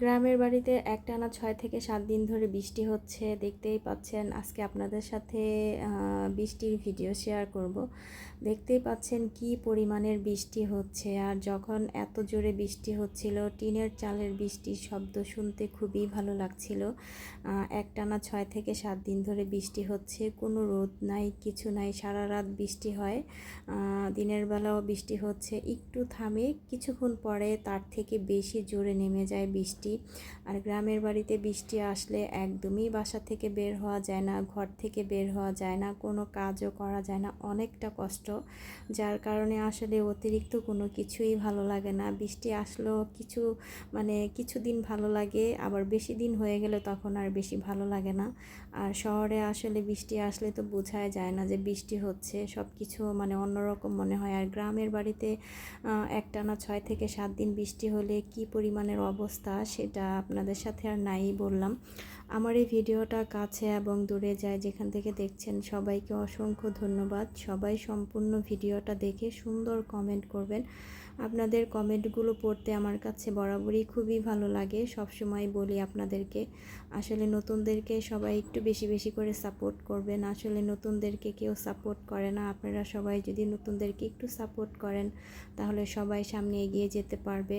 গ্রামের বাড়িতে একটানা ছয় থেকে সাত দিন ধরে বৃষ্টি হচ্ছে, দেখতেই পাচ্ছেন আজকে আপনাদের সাথে বৃষ্টির ভিডিও শেয়ার করব। দেখতেই পাচ্ছেন কি পরিমাণের বৃষ্টি হচ্ছে আর যখন এত জোরে বৃষ্টি হচ্ছিল, টিনের চালের বৃষ্টির শব্দ শুনতে খুবই ভালো লাগছিল। একটানা ছয় থেকে সাত দিন ধরে বৃষ্টি হচ্ছে, কোনো রোদ নাই, কিছু নাই, সারা রাত বৃষ্টি হয়। দিনের বেলাও বৃষ্টি হচ্ছে, একটু থামে, কিছুক্ষণ পরে তার থেকে বেশি জোরে নেমে যায় বৃষ্টি। আর গ্রামের বাড়িতে বৃষ্টি আসলে একদমই বাসা থেকে বের হওয়া যায় না, ঘর থেকে বের হওয়া যায় না, কোনো কাজও করা যায় না, অনেকটা কষ্ট। যার কারণে আসলে অতিরিক্ত কোনো কিছুই ভালো লাগে না। বৃষ্টি আসলেও কিছু মানে কিছুদিন ভালো লাগে, আবার বেশি দিন হয়ে গেলে তখন আর বেশি ভালো লাগে না। আর শহরে আসলে বৃষ্টি আসলে তো বোঝাই যায় না যে বৃষ্টি হচ্ছে সব কিছু মানে অন্যরকম মনে হয়। আর গ্রামের বাড়িতে একটানা ছয় থেকে সাত দিন বৃষ্টি হলে কি পরিমাণের অবস্থা সেটা আপনাদের সাথে আর নাই বললাম। আমার এই ভিডিওটা কাছে এবং দূরে যায় যেখান থেকে দেখছেন, সবাইকে অসংখ্য ধন্যবাদ। সবাই সম্পূর্ণ ভিডিওটা দেখে সুন্দর কমেন্ট করবেন। আপনাদের কমেন্টগুলো পড়তে আমার কাছে বরাবরই খুবই ভালো লাগে। সবসময় বলি আপনাদেরকে, আসলে নতুনদেরকে সবাই একটু বেশি বেশি করে সাপোর্ট করবেন। আসলে নতুনদেরকে কেউ সাপোর্ট করে না। আপনারা সবাই যদি নতুনদেরকে একটু সাপোর্ট করেন, তাহলে সবাই সামনে এগিয়ে যেতে পারবে।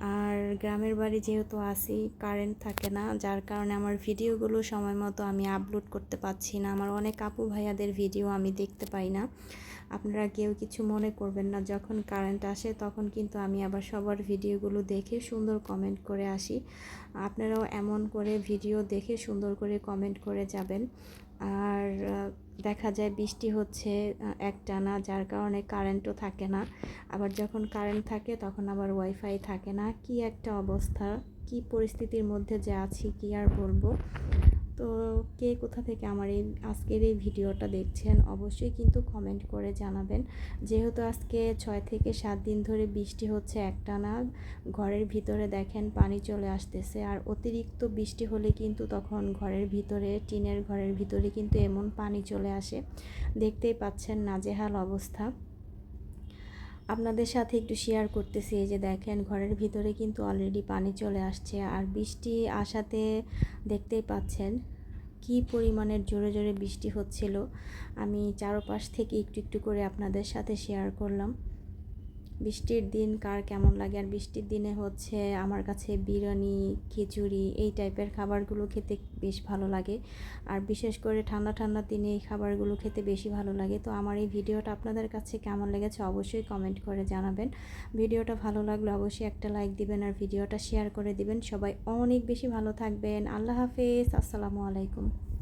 আর গ্রামের বাড়ি যেহেতু আসি কারেন্ট থাকে না, যার কারণে আমার ভিডিওগুলো সময় মতো আমি আপলোড করতে পারছি না। আমার অনেক আপু ভাইয়াদের ভিডিও আমি দেখতে পাই না। আপনারা কেউ কিছু মনে করবেন না, যখন কারেন্ট আসে তখন কিন্তু আমি আবার সবার ভিডিওগুলো দেখে সুন্দর কমেন্ট করে আসি। আপনারাও এমন করে ভিডিও দেখে সুন্দর করে কমেন্ট করে যাবেন। আর দেখা যায় বৃষ্টি হচ্ছে একটানা, যার কারণে কারেন্টও থাকে না। আবার যখন কারেন্ট থাকে, তখন আবার ওয়াইফাই থাকে না। কি একটা অবস্থা, কি পরিস্থিতির মধ্যে যে আছি, কি আর বলব? তো কে কোথা থেকে আমার এই আজকের এই ভিডিওটা দেখছেন অবশ্যই কিন্তু কমেন্ট করে জানাবেন। যেহেতু আজকে ছয় থেকে সাত দিন ধরে বৃষ্টি হচ্ছে একটানা, ঘরের ভিতরে দেখেন পানি চলে আসতেছে আর অতিরিক্ত বৃষ্টি হলে কিন্তু তখন ঘরের ভিতরে, টিনের ঘরের ভিতরে কিন্তু এমন পানি চলে আসে। দেখতেই পাচ্ছেন নাজেহাল অবস্থা। আপনাদের সাথে একটু শেয়ার করতেছি যে দেখেন ঘরের ভিতরে কিন্তু অলরেডি পানি চলে আসছে আর বৃষ্টি আসাতে দেখতেই পাচ্ছেন কি পরিমাণের জোরে জোরে বৃষ্টি হচ্ছিল। আমি চারপাশ থেকে একটু একটু করে আপনাদের সাথে শেয়ার করলাম। বৃষ্টির দিন কার কেমন লাগে? আর বৃষ্টির দিনে হচ্ছে আমার কাছে বিরিয়ানি, খিচুড়ি এই টাইপের খাবারগুলো খেতে বেশ ভালো লাগে। আর বিশেষ করে ঠান্ডা ঠান্ডা দিনে এই খাবারগুলো খেতে বেশি ভালো লাগে। তো আমার এই ভিডিওটা আপনাদের কাছে কেমন লেগেছে অবশ্যই কমেন্ট করে জানাবেন। ভিডিওটা ভালো লাগলে অবশ্যই একটা লাইক দিবেন আর ভিডিওটা শেয়ার করে দিবেন। সবাই অনেক বেশি ভালো থাকবেন। আল্লাহ হাফেজ। আসসালামু আলাইকুম।